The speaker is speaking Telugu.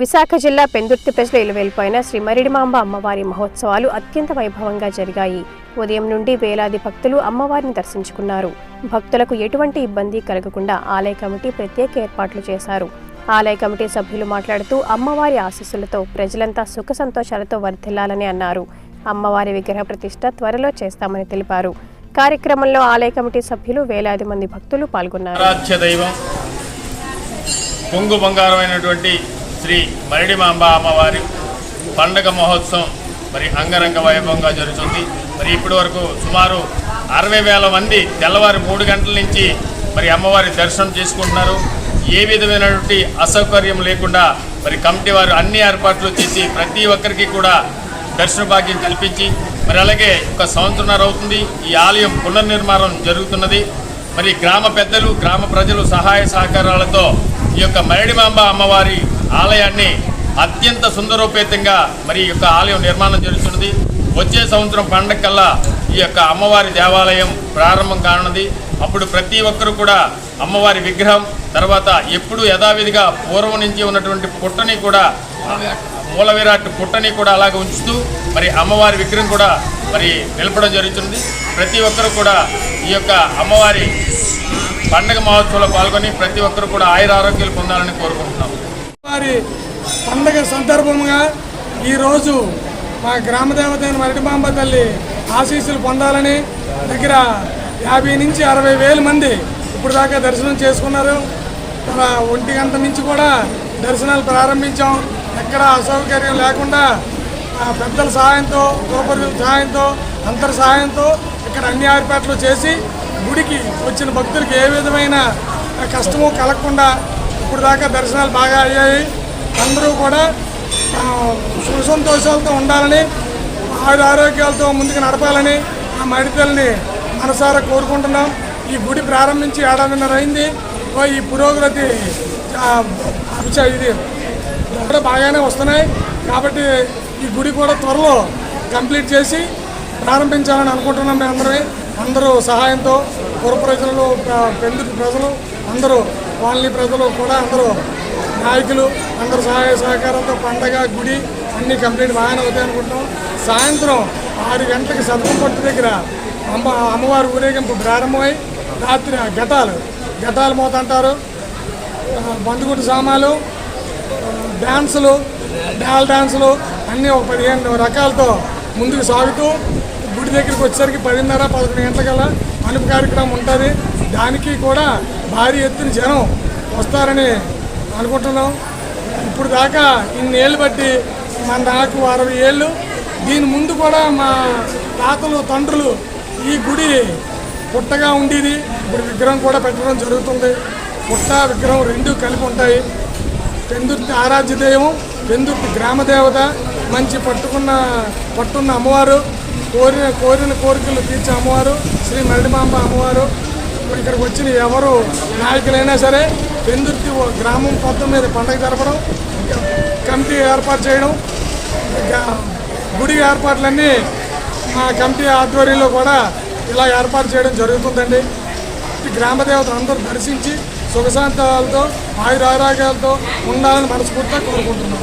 విశాఖ జిల్లా పెందుర్తి ప్రజలు ఇలువెల్లిపోయిన శ్రీ మరిడిమాంబ అమ్మవారి మహోత్సవాలు అత్యంత వైభవంగా జరిగాయి. ఉదయం నుండి వేలాది భక్తులు అమ్మవారిని దర్శించుకున్నారు. భక్తులకు ఎటువంటి ఇబ్బంది కలగకుండా ఆలయ కమిటీ ప్రత్యేక ఏర్పాట్లు చేశారు. ఆలయ కమిటీ సభ్యులు మాట్లాడుతూ అమ్మవారి ఆశీస్సులతో ప్రజలంతా సుఖ సంతోషాలతో వర్ధిల్లాలని అన్నారు. అమ్మవారి విగ్రహ ప్రతిష్ట త్వరలో చేస్తామని తెలిపారు. కార్యక్రమంలో ఆలయ కమిటీ సభ్యులు వేలాది మంది భక్తులు పాల్గొన్నారు. దైవం బంగారమైనటువంటి శ్రీ మరిడిమాంబ అమ్మవారి పండగ మహోత్సవం మరి అంగరంగ వైభవంగా జరుగుతుంది. మరి ఇప్పటి వరకు సుమారు అరవై వేల మంది తెల్లవారి మూడు గంటల నుంచి మరి అమ్మవారి దర్శనం చేసుకుంటున్నారు. ఏ విధమైనటువంటి అసౌకర్యం లేకుండా మరి కమిటీ వారు అన్ని ఏర్పాట్లు చేసి ప్రతి ఒక్కరికి కూడా దర్శన భాగ్యం కల్పించి మరి అలాగే ఒక సంవత్సరంన్నర అవుతుంది. ఈ ఆలయం పునర్నిర్మాణం జరుగుతున్నది. మరి గ్రామ పెద్దలు గ్రామ ప్రజలు సహాయ సహకారాలతో ఈ యొక్క మరడిమాంబ అమ్మవారి ఆలయాన్ని అత్యంత సుందరోపేతంగా మరి ఈ యొక్క ఆలయం నిర్మాణం జరుగుతున్నది. వచ్చే సంవత్సరం పండగ కల్లా ఈ యొక్క అమ్మవారి దేవాలయం ప్రారంభం కానున్నది. అప్పుడు ప్రతి ఒక్కరు కూడా అమ్మవారి విగ్రహం తర్వాత ఎప్పుడు యథావిధిగా పూర్వం నుంచి ఉన్నటువంటి పుట్టని కూడా మూల విరాట్ పుట్టని కూడా అలాగే ఉంచుతూ మరి అమ్మవారి విగ్రహం కూడా మరి నిలపడం జరుగుతుంది ప్రతి ఒక్కరు కూడా ఈ యొక్క అమ్మవారి పండగ మహోత్సవంలో పాల్గొని ప్రతి ఒక్కరు కూడా ఆయుర ఆరోగ్యాలు పొందాలని కోరుకుంటున్నాము. వారి పండగ సందర్భంగా ఈరోజు మా గ్రామ దేవత అయిన మరిటిమాంబ తల్లి ఆశీస్సులు పొందాలని దగ్గర యాభై నుంచి అరవై వేల మంది ఇప్పుడు దాకా దర్శనం చేసుకున్నారు. మన ఒంటి గంట నుంచి కూడా దర్శనాలు ప్రారంభించాం. ఎక్కడ అసౌకర్యం లేకుండా పెద్దల సహాయంతో గృహపరుల సహాయంతో అంతర్ సహాయంతో ఇక్కడ అన్ని ఏర్పాట్లు చేసి గుడికి వచ్చిన భక్తులకు ఏ విధమైన కష్టము కలగకుండా ఇప్పుడు దాకా దర్శనాలు బాగా అయ్యాయి. అందరూ కూడా ఆ, ఉండాలని ఆయుర ఆరోగ్యాలతో ముందుకు నడపాలని ఆ మడితల్ని మనసారా కోరుకుంటున్నాం. ఈ గుడి ప్రారంభించి ఏడాదిన్నర అయింది. ఈ పురోగతి ఆ, ఇది. కూడా బాగానే వస్తున్నాయి. కాబట్టి ఈ గుడి కూడా త్వరలో కంప్లీట్ చేసి ప్రారంభించాలని అనుకుంటున్నాం మేము అందరూ సహాయంతో పుర ప్రజలు ప్ర- పెందుకు ప్రజలు అందరూ కాలనీ ప్రజలు కూడా అందరూ నాయకులు అందరూ సహాయ సహకారంతో పండగ గుడి అన్నీ కంప్లీట్ బాగానే అవుతాయి అనుకుంటాం సాయంత్రం ఆరు గంటలకు సత్రంపట్టు దగ్గర అమ్మ అమ్మవారి ఊరేగింపు ప్రారంభమై రాత్రి ఘటాలు ఘటాలు మోత అంటారు బందుగుడు సామాలు డ్యాన్సులు డాల్ డ్యాన్సులు అన్నీ ఒక పదిహేను రకాలతో ముందుకు సాగుతూ గుడి దగ్గరికి వచ్చేసరికి పదిన్నర పదకొండు గంటలకల్లా అనుపు కార్యక్రమం ఉంటుంది. దానికి కూడా భారీ ఎత్తున జనం వస్తారని అనుకుంటున్నాం. ఇప్పుడు దాకా ఇన్నేళ్ళు బట్టి మన నాకు అరవై ఏళ్ళు. దీని ముందు కూడా మా తాతలు తండ్రులు ఈ గుడి పుట్టగా ఉండేది. ఇప్పుడు విగ్రహం కూడా పెట్టడం జరుగుతుంది. పుట్ట విగ్రహం రెండు కలిపి ఉంటాయి. పెందుర్తి ఆరాధ్య దైవం పెందుర్తి గ్రామదేవత మంచి పట్టుకున్న పట్టున్న అమ్మవారు కోరిన కోరిన కోరికలు తీర్చే అమ్మవారు శ్రీ మరణమాంబ అమ్మవారు. ఇక్కడికి వచ్చిన ఎవరు నాయకులైనా సరే పెందుర్తి గ్రామం మొత్తం మీద పండగ జరపడం కమిటీ ఏర్పాటు చేయడం గుడి ఏర్పాట్లన్నీ మా కమిటీ ఆధ్వర్యంలో కూడా ఇలా ఏర్పాటు చేయడం జరుగుతుందండి. ఈ గ్రామ దేవతలు అందరూ దర్శించి సుఖశాంతాలతో ఆయురారోగ్యాలతో ఉండాలని మనస్ఫూర్తిగా కోరుకుంటున్నాం.